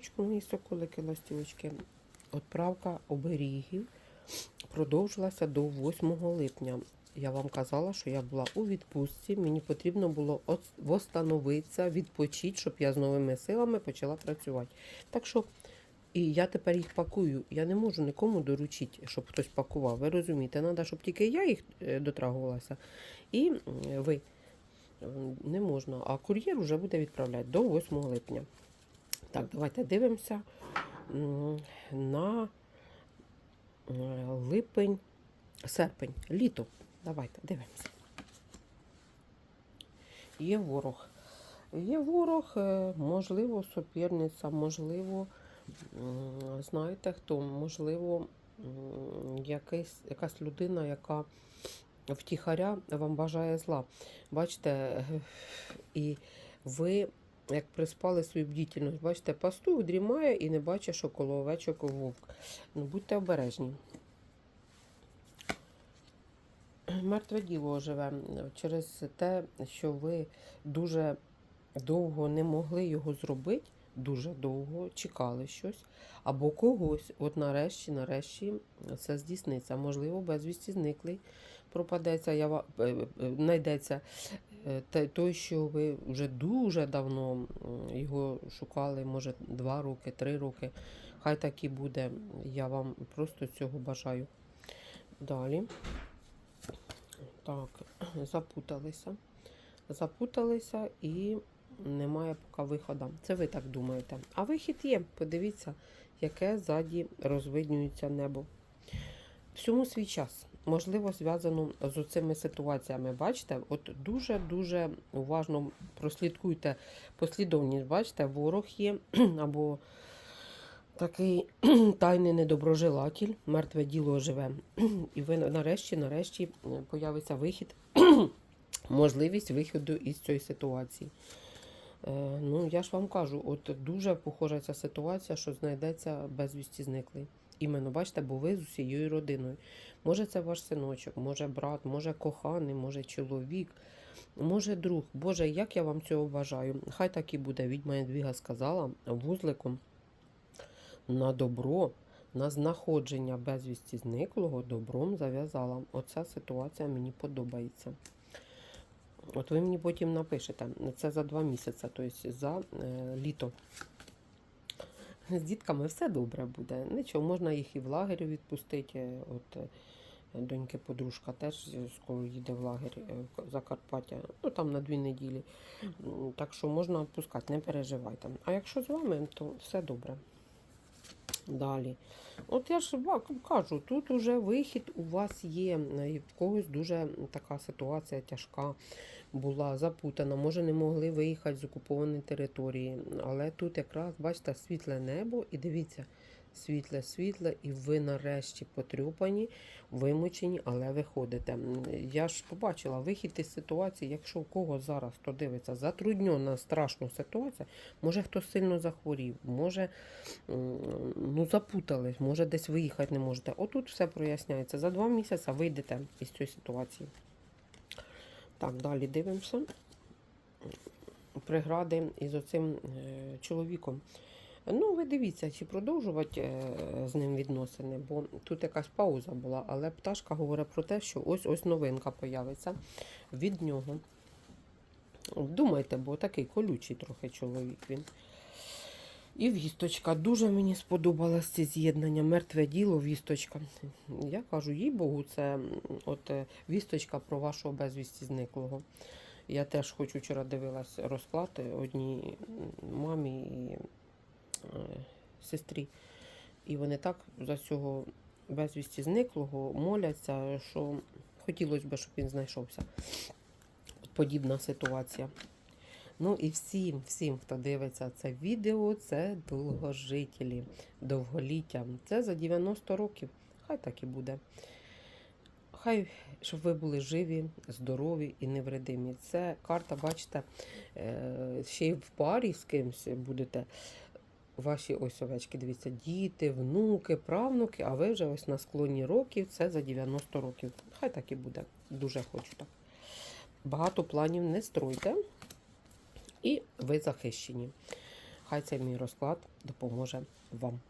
раночку, мої соколики, ластівочки. Отправка оберігів продовжилася до 8 липня. Я вам казала, що я була у відпустці. Мені потрібно було восстановитися, відпочити, щоб я з новими силами почала працювати. Так що і я тепер їх пакую. Я не можу нікому доручити, щоб хтось пакував. Ви розумієте, треба, щоб тільки я їх е, дотрагувалася. І ви не можна. А кур'єр вже буде відправляти до 8 липня. Так, давайте дивимося на е, липень, серпень, літо. Давайте дивимося. Є ворог. Є ворог, е, можливо, суперниця, можливо, знаєте хто, можливо, м, якийсь, якась людина, яка втіхаря вам бажає зла. Бачите, е, і ви, як приспали свою бдітельність, бачите, пастух дрімає і не бачить, що коло овечок вовк. Ну, будьте обережні. Мертве діло живе через те, що ви дуже довго не могли його зробити, дуже довго чекали щось, або когось. От нарешті, нарешті це здійсниться. Можливо, безвісті зниклий пропадеться, я, е, е, знайдеться е, те- той, що ви вже дуже давно його шукали, може, два роки, три роки. Хай так і буде. Я вам просто цього бажаю. Далі. Так, запуталися. Запуталися і немає поки виходу. Це ви так думаєте. А вихід є. Подивіться, яке ззаді розвиднюється небо. Всьому свій час. Можливо, зв'язано з цими ситуаціями. Бачите, от дуже-дуже уважно прослідкуйте послідовність. Бачите, ворог є або такий тайний недоброжелатель, мертве діло живе. І ви нарешті, нарешті е, появиться вихід, можливість виходу із цієї ситуації. Е, ну, я ж вам кажу, от дуже похожа ця ситуація, що знайдеться безвісті зниклий. Іменно, бачите, бо ви з усією родиною. Може, це ваш синочок, може брат, може коханий, може чоловік, може друг. Боже, як я вам цього бажаю. Хай так і буде. Відьма Ядвіга сказала вузликом на добро, на знаходження безвісті зниклого добром зав'язала. Оця ситуація мені подобається. От ви мені потім напишете, це за два місяці, тобто за е, літо. З дітками все добре буде. Нічого, можна їх і в лагерю відпустити. От е, доньки подружка теж скоро їде в лагерь е, в Закарпаття, ну там на дві неділі. Так що можна відпускати, не переживайте. А якщо з вами, то все добре. Далі. От я ж кажу, тут уже вихід у вас є. В когось дуже така ситуація тяжка була, запутана. Може, не могли виїхати з окупованої території. Але тут якраз, бачите, світле небо, і дивіться, світле, світле, і ви нарешті потрюпані, вимучені, але виходите. Я ж побачила вихід із ситуації, якщо у кого зараз хто дивиться, затруднена, страшна ситуація, може хтось сильно захворів, може ну, запутались, може десь виїхати не можете. Отут все проясняється. За два місяці вийдете із цієї ситуації. Так, далі дивимося. Пригради із оцим е, чоловіком. Ну, ви дивіться, чи продовжувати е, з ним відносини, бо тут якась пауза була, але пташка говорить про те, що ось ось новинка появиться від нього. Думайте, бо такий колючий трохи чоловік він. І вісточка. Дуже мені сподобалось це з'єднання. Мертве діло, вісточка. Я кажу, їй Богу, це от е, вісточка про вашого безвісті зниклого. Я теж хочу вчора дивилась розклад одній мамі і е, сестрі. І вони так за цього безвісті зниклого моляться, що хотілося б, щоб він знайшовся. Подібна ситуація. Ну і всім, всім, хто дивиться це відео, це довгожителі, довголіття. Це за 90 років. Хай так і буде. Хай, щоб ви були живі, здорові і невредимі. Це карта, бачите, е, ще й в парі з кимось будете. Ваші ось овечки, дивіться, діти, внуки, правнуки, а ви вже ось на склоні років, це за 90 років. Хай так і буде. Дуже хочу так. Багато планів не стройте, і ви захищені. Хай цей мій розклад допоможе вам.